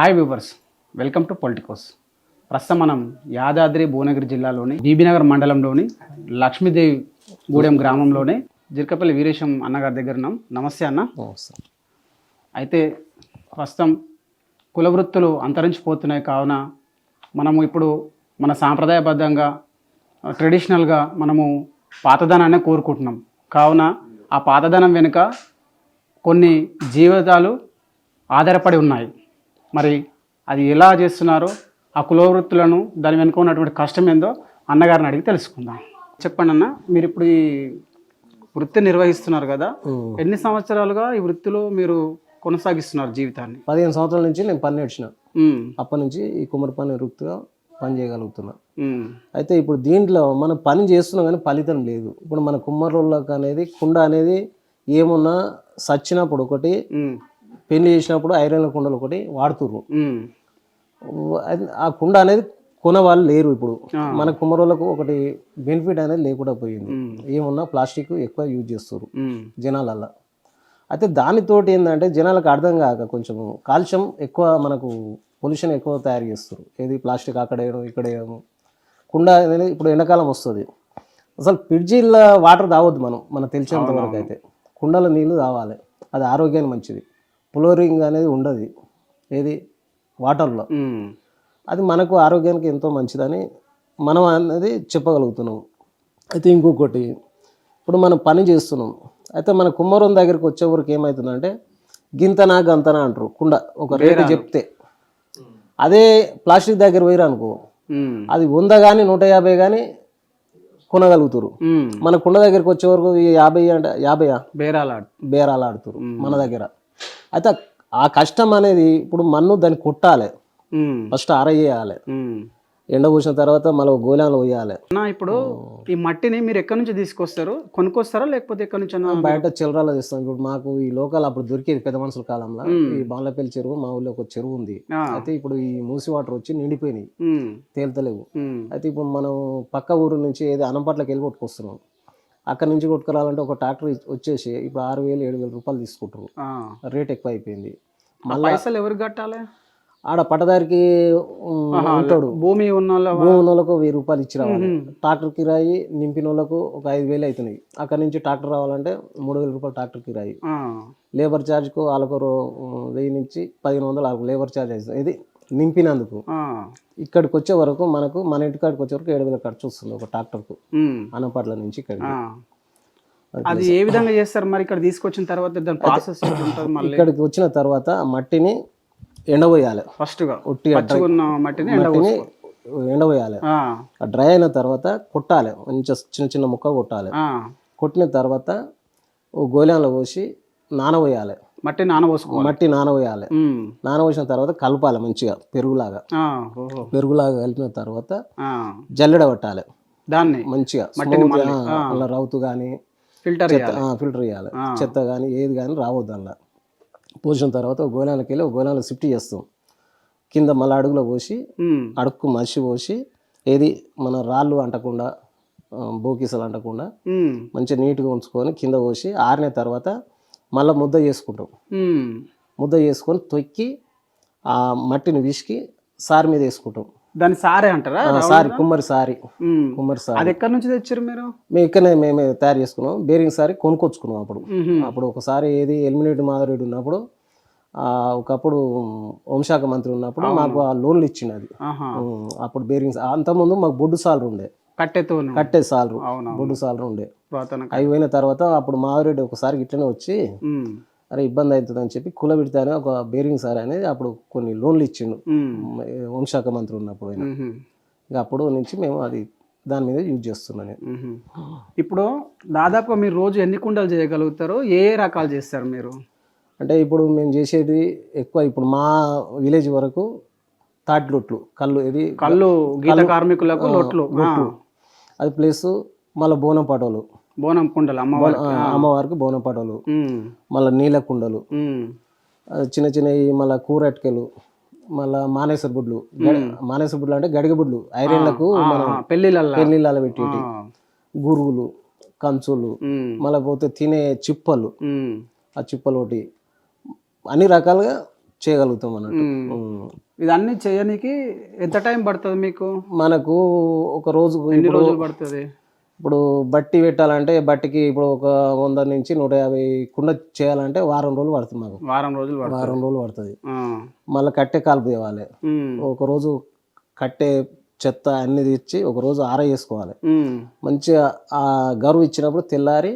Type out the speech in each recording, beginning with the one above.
Hi viewers welcome to politicos ప్రస్తుతం మనం యాదాద్రి భువనగిరి జిల్లాలోని బీబీనగర్ మండలంలోని లక్ష్మీదేవి గూడెం గ్రామంలోనే జిర్కపల్లి వీరేశం అన్నగారి దగ్గర ఉన్నాం. నమస్తే అన్న. అయితే ప్రస్తుతం కుల వృత్తులు అంతరించిపోతున్నాయి కావున మనము ఇప్పుడు మన సాంప్రదాయబద్ధంగా ట్రెడిషనల్గా మనము పాతదనాన్ని కోరుకుంటున్నాం. కావున ఆ పాతదనం వెనుక కొన్ని జీవితాలు ఆధారపడి ఉన్నాయి. మరి అది ఎలా చేస్తున్నారో ఆ కుల వృత్తులను దాని వెనుక ఉన్నటువంటి కష్టం ఏందో అన్నగారిని అడిగి తెలుసుకుందాం. చెప్పండి అన్న మీరు ఇప్పుడు ఈ వృత్తి నిర్వహిస్తున్నారు కదా ఎన్ని సంవత్సరాలుగా ఈ వృత్తిలో మీరు కొనసాగిస్తున్నారు జీవితాన్ని? పదిహేను సంవత్సరాల నుంచి నేను పని నేర్చిన. ఉమ్, అప్పటి నుంచి ఈ కుమ్మరి పని వృత్తిగా పని చేయగలుగుతున్నా. అయితే ఇప్పుడు దీంట్లో మనం పని చేస్తున్నాం కానీ ఫలితం లేదు. ఇప్పుడు మన కుమ్మరోళ్ళకి అనేది కుండ అనేది ఏమున్నా సచ్చినప్పుడు ఒకటి పెళ్ళి చేసినప్పుడు ఐరన్ల కుండలు ఒకటి వాడుతుర్రు. ఆ కుండ అనేది కొన వాళ్ళు లేరు ఇప్పుడు. మన కుమ్మరోళ్ళకు ఒకటి బెనిఫిట్ అనేది లేకుండా పోయింది. ఏమున్నా ప్లాస్టిక్ ఎక్కువ యూజ్ చేస్తారు జనాలల్లో. అయితే దానితోటి ఏంటంటే జనాలకు అర్థం కాక కొంచెం కాలుష్యం ఎక్కువ మనకు పొల్యూషన్ ఎక్కువ తయారు చేస్తారు ఏది ప్లాస్టిక్ అక్కడ వేయడం ఇక్కడ వేయడం కుండ అనేది ఇప్పుడు ఎండాకాలం వస్తుంది. అసలు ఫ్రిడ్జిల్లో వాటర్ తాగొద్దు మనం మనకు తెలిసినంత వరకు అయితే. కుండల నీళ్ళు తాగాలి. అది ఆరోగ్యానికి మంచిది. ఫ్లోరింగ్ అనేది ఉండదు. ఏది? వాటర్లో. అది మనకు ఆరోగ్యానికి ఎంతో మంచిదని మనం అనేది చెప్పగలుగుతున్నాం. అయితే ఇంకొకటి ఇప్పుడు మనం పని చేస్తున్నాం. అయితే మన కుమ్మరం దగ్గరికి వచ్చే వరకు ఏమవుతుందంటే గింతనా గంతనా అంటారు కుండ. ఒక రేటు చెప్తే. అదే ప్లాస్టిక్ దగ్గర పోయిరా అనుకో అది వంద కానీ నూట యాభై కానీ కొనగలుగుతారు. మన కుండ దగ్గరికి వచ్చే వరకు యాభై అంటే యాభైయా? బేరాలాడు. బేరాలు ఆడుతారు మన దగ్గర. అయితే ఆ కష్టం అనేది ఇప్పుడు మన్ను దాన్ని కొట్టాలి. ఫస్ట్ ఆరయ్యాలి. ఎండ పోసిన తర్వాత మళ్ళీ గోళాలు పోయాలి. ఇప్పుడు ఈ మట్టిని మీరు ఎక్కడి నుంచి తీసుకొస్తారు? కొనుక్కొస్తారా లేకపోతే ఎక్కడి నుంచి బయట చిల్లరాలు తెస్తాం. ఇప్పుడు మాకు ఈ లోకల్ అప్పుడు దొరికేది పెద్ద మనుషుల కాలంలో. ఈ బాలపల్లి చెరువు మా ఊళ్ళో ఒక చెరువు ఉంది. అయితే ఇప్పుడు ఈ మూసి వాటర్ వచ్చి నిండిపోయినాయి. తేలుతలేవు. అయితే ఇప్పుడు మనం పక్క ఊరు నుంచి ఏది అనంపట్లకి వెళ్ళి కొట్టుకొస్తున్నాం. అక్కడ నుంచి కొట్టుకురావాలంటే ఒక ట్రాక్టర్ వచ్చేసి ఇప్పుడు ఆరు వేలు ఏడు వేల రూపాయలు తీసుకుంటారు. రేట్ ఎక్కువ అయిపోయింది ఆ పైసలు ఎవరికి కట్టాలి? ఆడ పట్టదారికి ఉంటాడు. భూమి ఉన్న భూమి ఉన్న వాళ్ళకు వెయ్యి రూపాయలు ఇచ్చి రావాలి ట్రాక్టర్ కిరాయి నింపిన వాళ్ళకు ఒక ఐదు వేలు అవుతున్నాయి అక్కడ నుంచి ట్రాక్టర్ రావాలంటే మూడు వేల రూపాయలు ట్రాక్టర్ కిరాయి. లేబర్ ఛార్జ్కు వాళ్ళకు వెయ్యి నుంచి పదిహేను వందలు వాళ్ళకు లేబర్ ఛార్జ్ అవుతుంది ఇది నింపినందుకు ఇక్కడికి వచ్చే వరకు మనకు మన ఇంటికాడికి వచ్చే వరకు ఏడు వేల ఖర్చు వస్తుంది ఒక ట్రాక్టర్కు. ఉమ్, అనపట్ల నుంచి ఇక్కడికి. ఆ. అది ఏ విధంగా చేస్తారు మరి ఇక్కడ తీసుకొచ్చిన తర్వాత దాని ప్రాసెస్ ఇక్కడికి వచ్చిన తర్వాత మట్టిని ఎండబోయాలి. ఫస్ట్గా ఒట్టిగా పచ్చిగా ఉన్న మట్టిని మట్టిని ఎండబోయాలి. డ్రై అయిన తర్వాత కొట్టాలి. కొంచెం చిన్న చిన్న ముక్క కొట్టాలి. కొట్టిన తర్వాత ఓ గోళంలో పోసి నానబోయాలి. మట్టి నానబోసుకోవాలి. మట్టి నానబోయాలి. ఉమ్, నానబోసిన తర్వాత కలపాలి మంచిగా పెరుగులాగా. పెరుగులాగా కలిపిన తర్వాత జల్లెడ పట్టాలి. దాన్ని మంచిగా అలా రౌతు కానీ ఫిల్టర్ ఫిల్టర్ చేయాలి. చెత్త కానీ ఏది కానీ రావద్దు అలా పోసిన తర్వాత గోళానికి వెళ్ళి ఒక గోళాలు షిఫ్ట్ చేస్తాం. కింద మళ్ళీ అడుగులో పోసి అడుక్కు మసి పోసి ఏది మన రాళ్ళు అంటకుండా బోకీసలు అంటకుండా మంచిగా నీట్గా ఉంచుకొని కింద పోసి ఆరిన తర్వాత మళ్ళీ ముద్ద చేసుకుంటాం. ముద్ద చేసుకొని తొక్కి ఆ మట్టిని విసికి సారి మీద వేసుకుంటాం. దాన్ని సారే అంటారా? సారి కుమ్మరి సారి. కుమ్మరి సారి. అది ఎక్కడి నుంచి తెచ్చారు మీరు? మేము ఇక్కడనే మేమే తయారు చేసుకున్నాం. బేరింగ్ సారి కొనుక్కొచ్చుకున్నాం అప్పుడు. అప్పుడు ఒకసారి ఏది ఎలిమినేట్ మాధవరెడ్డి ఉన్నప్పుడు ఆ, ఒకప్పుడు హోంశాఖ మంత్రి ఉన్నప్పుడు మాకు ఆ లోన్లు ఇచ్చింది అది. అప్పుడు బేరింగ్ అంతకుముందు మాకు బొడ్డు సాలరు ఉండే. కట్టెతోను. కట్టే సాలరు. బొడ్డు సాలరు ఉండే. అవి పోయిన తర్వాత అప్పుడు మాధవరెడ్డి ఒకసారి ఇట్లనే వచ్చి అరే ఇబ్బంది అవుతుందని చెప్పి కులబెడితే అని ఒక బేరింగ్ సార్ అనేది అప్పుడు కొన్ని లోన్లు ఇచ్చిండు. హోంశాఖ మంత్రి ఉన్నప్పుడు ఆయన ఇంకా అప్పుడు నుంచి మేము అది దాని మీద యూజ్ చేస్తున్నాం నేను ఉహు. ఇప్పుడు దాదాపుగా మీరు రోజు ఎన్ని కుండలు చేయగలుగుతారు ఏ ఏ రకాలు చేస్తారు మీరు? అంటే ఇప్పుడు మేము చేసేది ఎక్కువ ఇప్పుడు మా విలేజ్ వరకు తాటి లొట్లు కళ్ళు ఇది కళ్ళు గీత కార్మికులకు లొట్లు అది ప్లస్ మళ్ళీ బోనం పటోలు. బోనం కుండలు అమ్మవారి అమ్మవారికి బోనం పటోలు. మళ్ళీ నీళ్ళ కుండలు. చిన్న చిన్నవి మళ్ళీ కూరట్కెలు మళ్ళీ మానేశ్వర బుడ్లు. మానేశ్వర బుడ్లు అంటే గడిగ బుడ్లు. ఐరన్లకు మనం పెళ్ళిళ్ళ పెట్టేటి. ఆ, గురుగులు కంచులు మళ్ళీ పోతే తినే చిప్పలు. ఆ చిప్పలు ఒకటి. అన్ని రకాలుగా చేయగలుగుతాం అన్నట్టు. ఇదన్నీ చేయడానికి ఎంత టైం పడుతుంది మీకు? మనకు ఒక రోజు ఎన్ని రోజులు పడుతుంది? ఇప్పుడు బట్టి పెట్టాలంటే బట్టికి ఇప్పుడు ఒక వంద నుంచి నూట యాభై కుండ చేయాలంటే వారం రోజులు పడుతుంది మాకు. వారం రోజులు వారం రోజులు పడుతుంది. మళ్ళీ కట్టె కాలుపు తేవాలి. ఒక రోజు కట్టె చెత్త అన్ని తెచ్చి ఒక రోజు ఆర వేసుకోవాలి ఉమ్. మంచిగా ఆ గరువు ఇచ్చినప్పుడు తెల్లారి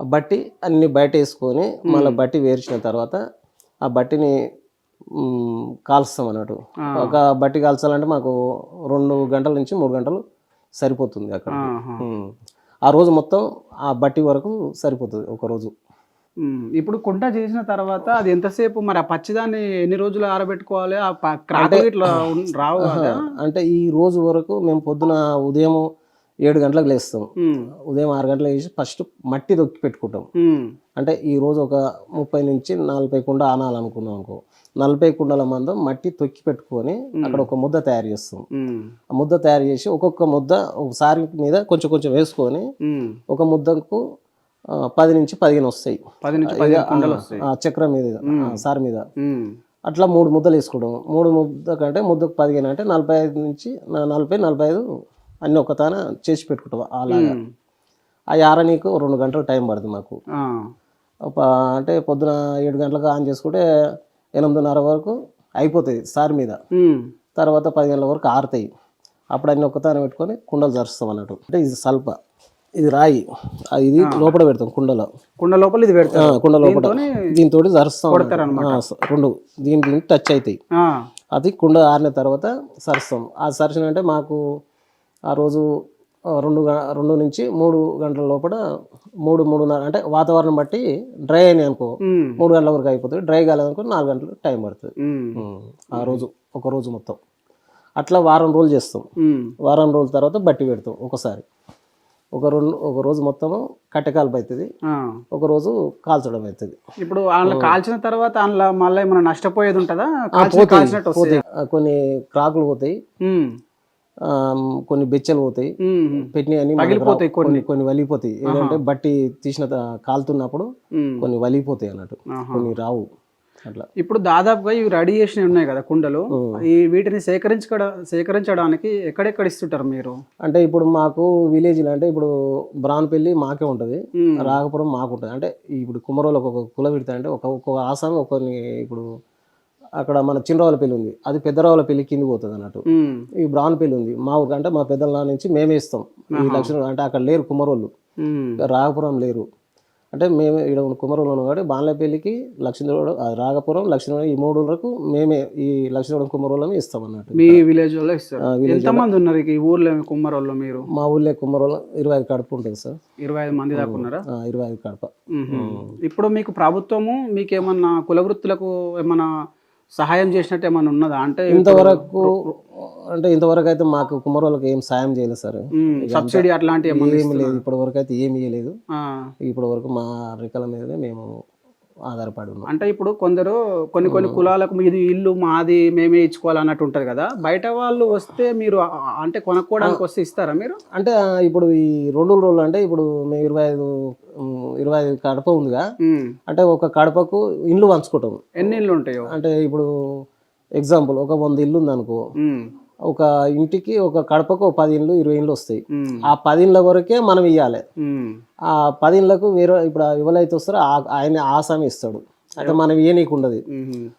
బట్టి అన్ని బయట వేసుకొని మళ్ళీ బట్టి వేర్చిన తర్వాత ఆ బట్టిని కాల్స్తాం అన్నట్టు. ఒక బట్టి కాల్చాలంటే మాకు రెండు గంటల నుంచి మూడు గంటలు సరిపోతుంది అక్కడ. ఆ రోజు మొత్తం ఆ బట్టి వరకు సరిపోతుంది ఒక రోజు. ఇప్పుడు కుంట చేసిన తర్వాత అది ఎంతసేపు మరి ఆ పచ్చిదాన్ని ఎన్ని రోజులు ఆరబెట్టుకోవాలి? ఆ ఇట్లా రావు అంటే ఈ రోజు వరకు మేము పొద్దున ఉదయం ఏడు గంటలకు లేస్తాం. ఉదయం ఆరు గంటలకు లేచి ఫస్ట్ మట్టి దొక్కి పెట్టుకుంటాం. అంటే ఈ రోజు ఒక ముప్పై నుంచి నలభై కుండ ఆనాలనుకున్నాం అనుకో. నలభై కుండల మందం మట్టి తొక్కి పెట్టుకొని అక్కడ ఒక ముద్ద తయారు చేస్తాం. ఆ ముద్ద తయారు చేసి ఒక్కొక్క ముద్ద ఒకసారి మీద కొంచెం కొంచెం వేసుకొని. ఒక ముద్దకు పది నుంచి పదిహేను వస్తాయి. పది నుంచి చక్రం మీద సార్ మీద. అట్లా మూడు ముద్దలు వేసుకోవడం. మూడు ముద్ద కంటే ముద్దకు పదిహేను అంటే నలభై ఐదు నుంచి నలభై నలభై ఐదు అన్ని ఒక తాన చేసి పెట్టుకుంటాం అలాగా. ఆ ఆర నీకు రెండు గంటలు టైం పడుతుంది మాకు. అంటే పొద్దున ఏడు గంటలకు ఆన్ చేసుకుంటే ఎనిమిదిన్నర వరకు అయిపోతాయి సార్ మీద. తర్వాత పది గంటల వరకు ఆరుతాయి. అప్పుడు అన్ని ఒక్కతాన పెట్టుకొని కుండలు జరుస్తాం అన్నట్టు. అంటే ఇది సల్ప ఇది రాయి ఇది లోపల పెడతాం కుండలో. కుండ లోపల ఇది ఆ, పెడతారు కుండ లోపల. దీంతో జరుస్తాం రెండు దీని దీనికి టచ్ అవుతాయి. అది కుండ ఆరిన తర్వాత సరుస్తాం. ఆ సరిసిన అంటే మాకు ఆ రోజు రెండు రెండు నుంచి మూడు గంటల లోపల మూడు మూడున్నర అంటే వాతావరణం బట్టి డ్రై అయినాయి అనుకో. మూడు గంటల వరకు అయిపోతుంది. డ్రై కాలేదనుకో నాలుగు గంటలు టైం పడుతుంది. ఆ రోజు ఒక రోజు మొత్తం. అట్లా వారం రోజులు చేస్తాం. వారం రోజుల తర్వాత బట్టి పెడతాం ఒకసారి. ఒక రెండు ఒక రోజు మొత్తము కట్టెకాల్పు అవుతుంది ఆ. ఒక రోజు కాల్చడం అవుతుంది ఇప్పుడు అందులో కాల్చిన తర్వాత అందులో మళ్ళీ ఏమైనా నష్టపోయేది ఉంటుందా? పోతాయి. కొన్ని క్రాకులు పోతాయి. కొన్ని బెచ్చలు పోతాయి. పెట్టినవి పగిలిపోతాయి. కొన్ని కొన్ని. వలిపోతాయి ఏంటంటే బట్టి తీసిన కాలుతున్నప్పుడు. కొన్ని వలిపోతాయి అన్నట్టు. కొన్ని రావు. అట్లా. ఇప్పుడు దాదాపుగా ఇవి రెడీ చేసినవి ఉన్నాయి కదా కుండలు. ఈ వీటిని సేకరించడ సేకరించడానికి ఎక్కడెక్కడ ఇస్తుంటారు మీరు? అంటే ఇప్పుడు మాకు విలేజ్ అంటే ఇప్పుడు బ్రాన్పల్లి మాకే ఉంటుంది. ఉమ్. రాగపురం మాకు ఉంటుంది. అంటే ఇప్పుడు కుమరోలు ఒక కుల విడత అంటే ఒక ఒక్కొక్క ఆసామి ఒకరిని ఇప్పుడు అక్కడ మన చిన్నరావులపల్లి ఉంది. అది పెద్దరావులపల్లి కింది పోతుంది అన్నట్టు. ఈ బ్రాన్పల్లి ఉంది. మా ఊరికి అంటే మా పెద్దల నుంచి మేమే ఇస్తాం. ఈ లక్షణం అంటే అక్కడ లేరు కుమరోళ్ళు. రాగపురం లేరు. అంటే మేము ఇక్కడ కుమరంలో ఉన్నాం కాబట్టి బాన్లపల్లికి లక్ష్మీదేవుడు రాగపురం లక్ష్మీదేవుడు ఈ మూడు వరకు మేమే ఈ లక్ష్మీదేవుడు కుమరంలోనే ఇస్తాం అన్నట్టు. మీ విలేజ్లో ఇస్తారు. ఆ, village ఎంత మంది ఉన్నారు ఈ ఊర్లో కుమ్మరోళ్ళు మీరు? మా ఊళ్ళో కుమరంలో ఇరవై ఐదు కడప ఉంటుంది సార్. ఇరవై ఐదు మంది దాకా ఉన్నారా? ఇరవై ఐదు కడప. ఇప్పుడు మీకు ప్రభుత్వము మీకు ఏమన్నా కుల వృత్తులకు ఏమన్నా సహాయం చేసినట్టు ఏమన్నా ఉన్నదా అంటే ఇంతవరకు అంటే ఇంతవరకు అయితే మాకు కుమరోళ్ళకి ఏం సాయం చేయలేదు సార్. సబ్సిడీ అట్లాంటి ఏమన్నా ఏమి లేదు ఇప్పటి వరకు అయితే ఏమి ఇవ్వలేదు ఆ. ఇప్పటి వరకు మా రెక్కల మీదనే మేము ఆధారపడి ఉన్నాం అంటే ఇప్పుడు కొందరు కొన్ని కొన్ని కులాలకు ఇది ఇల్లు మాది మేమే ఇచ్చుకోవాలి అన్నట్టు ఉంటది కదా బయట వాళ్ళు వస్తే మీరు అంటే కొనుక్కోవడానికి వస్తే ఇస్తారా మీరు? అంటే ఇప్పుడు ఈ రెండు రోజులు అంటే ఇప్పుడు మేము ఇరవై ఐదు ఇరవై ఐదు కడప ఉందిగా. అంటే ఒక కడపకు ఇండ్లు పంచుకుంటాం ఎన్ని ఇల్లు ఉంటాయో అంటే ఇప్పుడు ఎగ్జాంపుల్ ఒక వంద ఇల్లు ఉంది అనుకో. ఒక ఇంటికి ఒక కడపకు ఒక పది ఇండ్లు ఇరవై ఇండ్లు వస్తాయి. ఆ పది ఇండ్ల వరకే మనం ఇవ్వాలి. ఆ పది ఇండ్లకు వేరే ఇప్పుడు ఎవరైతే వస్తారో ఆ- ఆయన ఆసామి ఇస్తాడు. అయితే మనం ఇయ్యనీకు ఉండదు.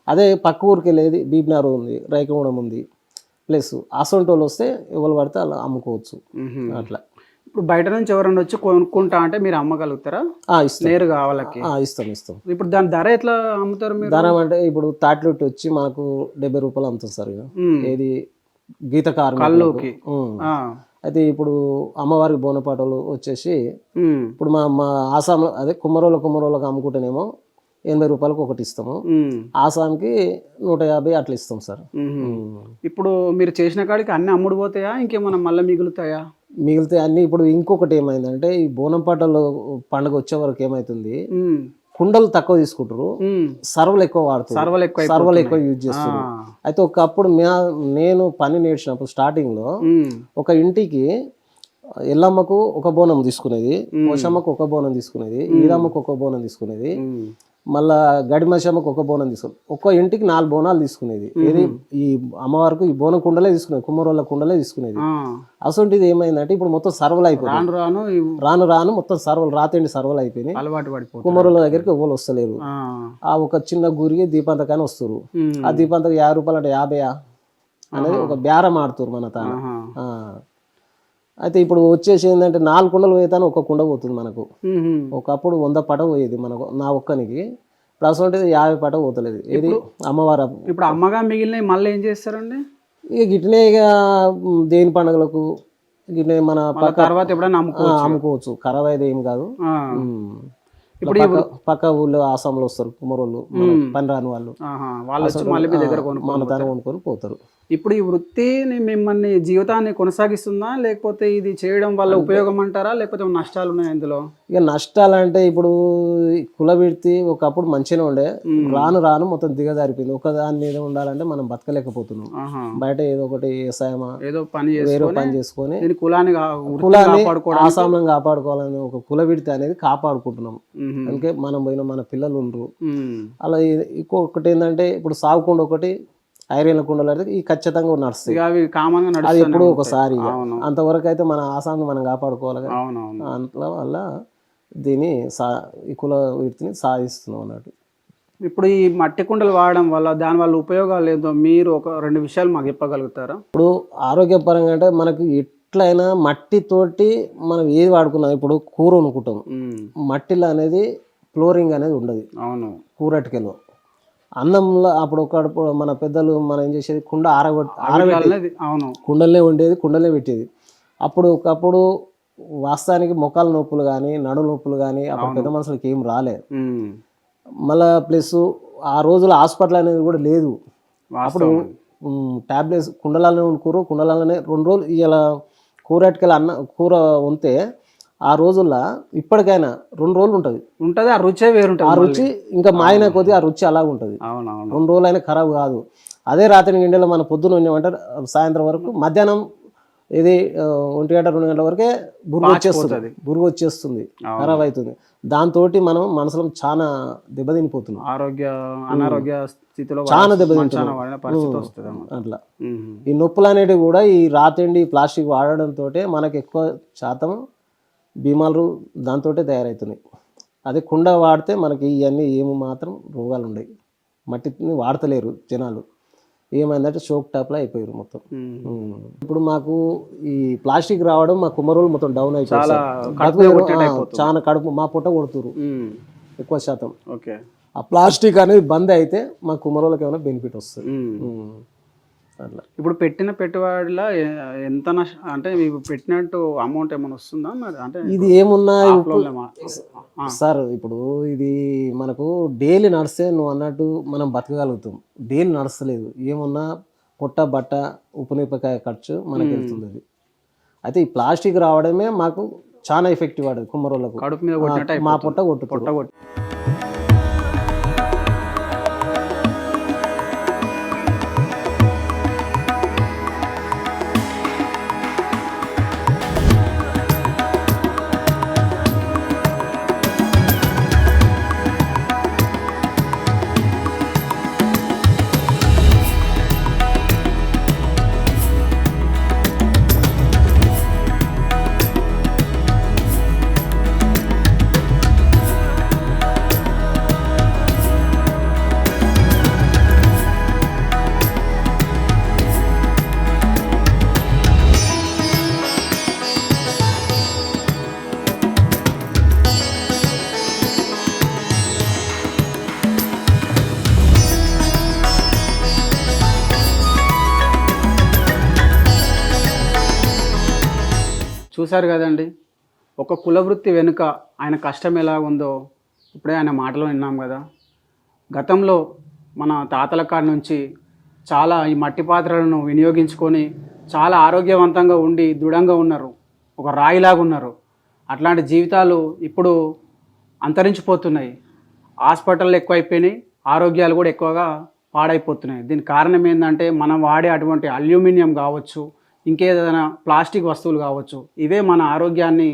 అదే పక్క ఊరికి వెళ్ళేది బీబ్నార్ ఉంది రైకగూడెం ఉంది. ప్లస్ అసొంటోళ్ళు వస్తే ఎవరు పడితే అలా అమ్ముకోవచ్చు. మ్మ్. అట్లా. ఇప్పుడు బయట నుంచి ఎవరైనా వచ్చి కొనుక్కుంటా అంటే మీరు అమ్మగలుగుతారా? నేరుగా వాళ్ళకి ఇస్తాం ఇస్తాం. ఇప్పుడు దాని ధర ఎట్లా అమ్ముతారు మీరు? ధనం అంటే ఇప్పుడు తాటిలొట్టి వచ్చి మనకు డెబ్బై రూపాయలు అమ్ముతుంది సార్. ఏది గీత కార్మికులకు. కల్లుకి ఉమ్. ఆ. అయితే ఇప్పుడు అమ్మవారికి బోనపాటలు వచ్చేసి. ఇప్పుడు మా మా ఆసాంలో అదే కుమ్మరోళ్ళ కుమ్మరోళ్ళకి అమ్ముకుంటేనేమో ఎనభై రూపాయలకు ఒకటి ఇస్తాము. ఆసాంకి నూట యాభై అట్లా ఇస్తాం సార్. ఇప్పుడు మీరు చేసిన కాడికి అన్ని అమ్ముడు పోతాయా ఇంకేమన్నా మళ్ళీ మిగులుతాయా మిగిలితే అన్ని ఇప్పుడు ఇంకొకటి ఏమైందంటే ఈ బోనం పాటలు పండుగ వచ్చే వరకు ఏమైతుంది. కుండలు తక్కువ తీసుకుంటారు. సర్వలు ఎక్కువ వాడుతారు సర్వలు ఎక్కువ సర్వలు ఎక్కువ యూజ్ చేస్తారు. అయితే ఒకప్పుడు నేను పని నేర్చినప్పుడు స్టార్టింగ్లో. ఒక ఇంటికి ఎల్లమ్మకు ఒక బోనం తీసుకునేది పోషమ్మకు ఒక బోనం తీసుకునేది ఈరమ్మకు ఒక బోనం తీసుకునేది. మళ్ళా గడి మశమ్మకు ఒక బోనం తీసుకుని ఒక్క ఇంటికి నాలుగు బోనాలు తీసుకునేది. ఏది? ఈ అమ్మవారికి ఈ బోనం కుండలే తీసుకునేది కుమ్మరోళ్ళ కుండలే తీసుకునేది. అసలు ఏమైందంటే ఇప్పుడు మొత్తం సర్వలు అయిపోయింది రాను రాను రాను మొత్తం సర్వలు రాతండి సర్వలు అయిపోయినాయి. అలవాటు పడిపోతుంది కుమ్మరుల దగ్గరికి ఎవరు వస్తలేరు. ఆ, ఒక చిన్న గురికి దీపాంతకాన్ని వస్తారు ఆ దీపాంతకు యాభై రూపాయలు అంటే యాభై అనేది ఒక బేరం ఆడుతారు మన తాను. అయితే ఇప్పుడు వచ్చేసి ఏంటంటే నాలుగు కుండలు పోతాను ఒక కుండ పోతుంది మనకు. ఒకప్పుడు వంద పట పోయేది మనకు నా ఒక్కనికి. ఇప్పుడు అసలు యాభై పట పోతలేదు. ఇది అమ్మవారు ఇప్పుడు అమ్మగా మిగిలినవి మళ్ళీ ఏం చేస్తారండి? ఇక గిట్నే ఇక దేని పండుగలకు గిట్నే మన తర్వాత ఎప్పుడైనా అమ్ముకోవచ్చు. ఖరాబ్ అయితే ఏం కాదు. ఇప్పుడు పక్క ఊళ్ళో ఆసాంలో వస్తారు కుమరోళ్ళు పని రాని వాళ్ళు. వాళ్ళు మళ్ళీ కొనుక్కొని పోతారు. ఇప్పుడు ఈ వృత్తిని మిమ్మల్ని జీవితాన్ని కొనసాగిస్తుందా? లేకపోతే ఇది చేయడం వల్ల ఉపయోగం అంటారా? లేకపోతే నష్టాలు ఉన్నాయి ఇందులో? ఇక నష్టాలు అంటే ఇప్పుడు కుల విడితి ఒకప్పుడు మంచిగానే ఉండే. రాను రాను మొత్తం దిగజారిపోయింది. ఒక దాని మీద ఉండాలంటే మనం బతకలేకపోతున్నాం. బయట ఏదో ఒకటి వ్యవసాయమా ఏదో పని వేరే చేసుకొని పని చేసుకొని కులాన్ని కులాన్ని ఆసాంలం కాపాడుకోవాలని ఒక కుల విడితి అనేది కాపాడుకుంటున్నాం. అందుకే మనం పోయిన మన పిల్లలు ఉండరు. అలా ఇంకొకటి ఏంటంటే ఇప్పుడు సాగుకుండా ఒకటి ఐరేళ్ళ కుండలు అయితే ఈ ఖచ్చితంగా నడుస్తాయి అవి కామన్గా అది ఎప్పుడూ ఒకసారి అంతవరకు అయితే మన ఆసాంని మనం కాపాడుకోవాలి అంట్లో వల్ల దీన్ని సా ఈ కుల వృత్తిని సాధిస్తున్నాం అన్నట్టు. ఇప్పుడు ఈ మట్టి కుండలు వాడడం వల్ల దాని వల్ల ఉపయోగాలు ఏందో మీరు ఒక రెండు విషయాలు మాకు చెప్పగలుగుతారా? ఇప్పుడు ఆరోగ్యపరంగా అంటే మనకు ఎట్లయినా మట్టితోటి మనం ఏది వాడుకున్నాం ఇప్పుడు కూర మ్మ్. మట్టిలో అనేది ఫ్లోరింగ్ అనేది ఉండదు. అవును. కూరటికలో అన్నంలో అప్పుడు ఒక మన పెద్దలు మనం ఏం చేసేది? కుండ ఆరబెట్టి అవును. కుండలనే ఉండేది కుండలే పెట్టేది. అప్పుడు ఒకప్పుడు వాస్తవానికి మొక్కల నొప్పులు కానీ నడు నొప్పులు కానీ అప్పుడు పెద్ద మనుషులకి ఏం రాలే మ్మ్. మళ్ళా ప్లస్ ఆ రోజుల హాస్పిటల్ అనేది కూడా లేదు. అప్పుడు. టాబ్లెట్స్ కుండలాలనే కూర కుండలాలనే రెండు రోజులు ఇలా కూరటికెళ్ళి అన్న కూర ఉంటే ఆ రోజుల్లో ఇప్పటికైనా రెండు రోజులు ఉంటుంది. ఉంటది ఆ రుచే వేరుంటది ఆ రుచి ఇంకా మాయన కొద్దీ ఆ రుచి అలాగ ఉంటుంది. రెండు రోజులు అయినా ఖరాబ్ కాదు. అదే రాత్రి గిండెలో మన పొద్దున ఉన్నామంటే సాయంత్రం వరకు మధ్యాహ్నం ఇది ఒంటి గంట రెండు గంటల వరకే బురుగు వచ్చేస్తుంది. బురుగు వచ్చేస్తుంది. ఖరాబ్ అవుతుంది. దాంతో మనం మనసులో చాలా దెబ్బతినిపోతున్నాం. ఆరోగ్య అనారోగ్య స్థితిలో చాలా దెబ్బతింటున్నాం. అట్లా. ఈ నొప్పులు అనేటివి కూడా ఈ రాతిండి ప్లాస్టిక్ వాడడంతో మనకు ఎక్కువ శాతం భీమాలు దాంతో తయారవుతున్నాయి. అదే కుండ వాడితే మనకి ఇవన్నీ ఏమి మాత్రం రోగాలు ఉన్నాయి మట్టిని వాడతలేరు జనాలు. ఏమైందంటే షోక్ టాప్లో అయిపోయారు మొత్తం. ఇప్పుడు మాకు ఈ ప్లాస్టిక్ రావడం మా కుమ్మరోళ్ళు మొత్తం డౌన్ అయిపోయింది చాలా. కడుపు మా పుట్ట కొడుతురు. ఎక్కువ శాతం. ఓకే. ఆ ప్లాస్టిక్ అనేది బంద్ అయితే మా కుమ్మరోళ్ళకి ఏమైనా బెనిఫిట్ వస్తుంది. అట్లా. ఇప్పుడు పెట్టిన పెట్టుబడిలో ఎంత నష్ట అంటే పెట్టినట్టు అమౌంట్ ఏమైనా వస్తుందా మరి? అంటే ఇది ఏమున్నా. సార్ ఇప్పుడు ఇది మనకు డైలీ నడిస్తే నువ్వు అన్నట్టు మనం బతకగలుగుతాం. డైలీ నడుస్తలేదు. ఏమున్నా పొట్ట బట్ట ఉప్పు నిప్పకాయ ఖర్చు మనకి వెళ్తుంది అది. అయితే ఈ ప్లాస్టిక్ రావడమే మాకు చాలా ఎఫెక్టివ్ ఆడదు కుమ్మరోళ్ళకు. మా. పొట్ట కొట్టుతుంది. పొట్ట కొట్టి చూశారు కదండి ఒక కులవృత్తి వెనుక ఆయన కష్టం ఎలా ఉందో ఇప్పుడే ఆయన మాటలో విన్నాం కదా. గతంలో మన తాతల కాడి నుంచి చాలా ఈ మట్టి పాత్రలను వినియోగించుకొని చాలా ఆరోగ్యవంతంగా ఉండి దృఢంగా ఉన్నారు ఒక రాయిలాగా ఉన్నారు. అట్లాంటి జీవితాలు ఇప్పుడు అంతరించిపోతున్నాయి. హాస్పిటల్ ఎక్కువైపోయినాయి ఆరోగ్యాలు కూడా ఎక్కువగా పాడైపోతున్నాయి. దీనికి కారణం ఏంటంటే మనం వాడే అటువంటి అల్యూమినియం కావచ్చు ఇంకేదైనా ప్లాస్టిక్ వస్తువులు కావచ్చు ఇవే మన ఆరోగ్యాన్ని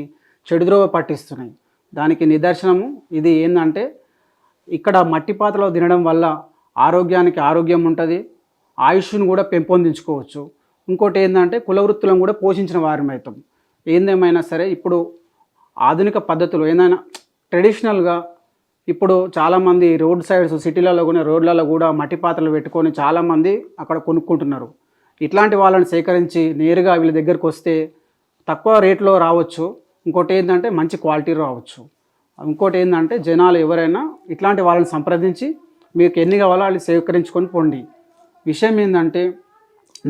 చెడుద్రోవ పట్టిస్తున్నాయి. దానికి నిదర్శనము ఇది ఏంటంటే ఇక్కడ మట్టి పాత్రలో తినడం వల్ల ఆరోగ్యానికి ఆరోగ్యం ఉంటుంది ఆయుష్ను కూడా పెంపొందించుకోవచ్చు. ఇంకోటి ఏంటంటే కుల వృత్తులను కూడా పోషించిన వారం అవుతాం ఏందేమైనా సరే ఇప్పుడు ఆధునిక పద్ధతులు ఏదైనా ట్రెడిషనల్గా ఇప్పుడు చాలామంది రోడ్ సైడ్స్ సిటీలలో కూడా రోడ్లలో కూడా మట్టి పాత్రలు పెట్టుకొని చాలామంది అక్కడ కొనుక్కుంటున్నారు. ఇట్లాంటి వాళ్ళని సేకరించి నేరుగా వీళ్ళ దగ్గరకు వస్తే తక్కువ రేట్లో రావచ్చు. ఇంకోటి ఏంటంటే మంచి క్వాలిటీ రావచ్చు. ఇంకోటి ఏంటంటే జనాలు ఎవరైనా ఇట్లాంటి వాళ్ళని సంప్రదించి మీకు ఎన్ని కావాలో వాళ్ళు సేకరించుకొని పోండి. విషయం ఏంటంటే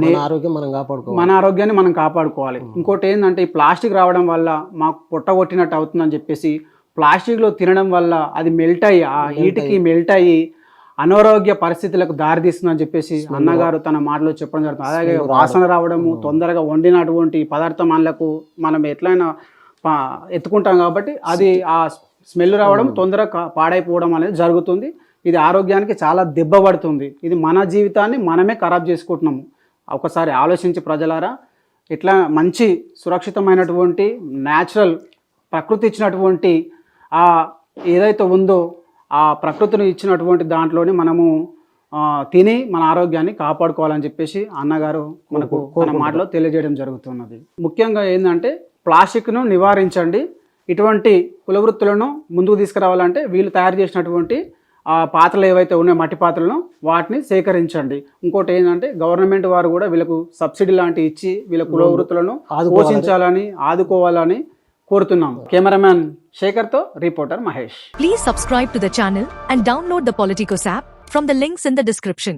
మన ఆరోగ్యం మనం కాపాడుకోవాలి. మన ఆరోగ్యాన్ని మనం కాపాడుకోవాలి. ఇంకోటి ఏంటంటే ఈ ప్లాస్టిక్ రావడం వల్ల మాకు పొట్ట కొట్టినట్టు అవుతుందని చెప్పేసి ప్లాస్టిక్లో తినడం వల్ల అది మెల్ట్ అయ్యి ఆ హీట్కి మెల్ట్ అయ్యి అనారోగ్య పరిస్థితులకు దారితీస్తుందని చెప్పేసి అన్నగారు తన మాటలో చెప్పడం జరుగుతుంది. అలాగే వాసన రావడము తొందరగా వండినటువంటి పదార్థం మనలకు మనం ఎట్లయినా ఎత్తుకుంటాం కాబట్టి అది ఆ స్మెల్ రావడం తొందరగా పాడైపోవడం అనేది జరుగుతుంది. ఇది ఆరోగ్యానికి చాలా దెబ్బ పడుతుంది. ఇది మన జీవితాన్ని మనమే ఖరాబ్ చేసుకుంటున్నాము. ఒకసారి ఆలోచించి ప్రజలారా. ఇట్లా మంచి సురక్షితమైనటువంటి న్యాచురల్ ప్రకృతి ఇచ్చినటువంటి ఏదైతే ఉందో ఆ ప్రకృతిని ఇచ్చినటువంటి దాంట్లోనే మనము తిని మన ఆరోగ్యాన్ని కాపాడుకోవాలని చెప్పేసి అన్నగారు మనకు మన మాటలో తెలియజేయడం జరుగుతున్నది. ముఖ్యంగా ఏంటంటే ప్లాస్టిక్ను నివారించండి. ఇటువంటి కులవృత్తులను ముందుకు తీసుకురావాలంటే వీళ్ళు తయారు చేసినటువంటి ఆ పాత్రలు ఏవైతే ఉన్నాయో మట్టి పాత్రలను వాటిని సేకరించండి. ఇంకోటి ఏంటంటే గవర్నమెంట్ వారు కూడా వీళ్ళకు సబ్సిడీ లాంటివి ఇచ్చి వీళ్ళ కుల వృత్తులను పోషించాలని ఆదుకోవాలని కోరుతున్నాం cameraman శేఖర్తో reporter Mahesh Please subscribe to the channel and download the Politicos app from the links in the description.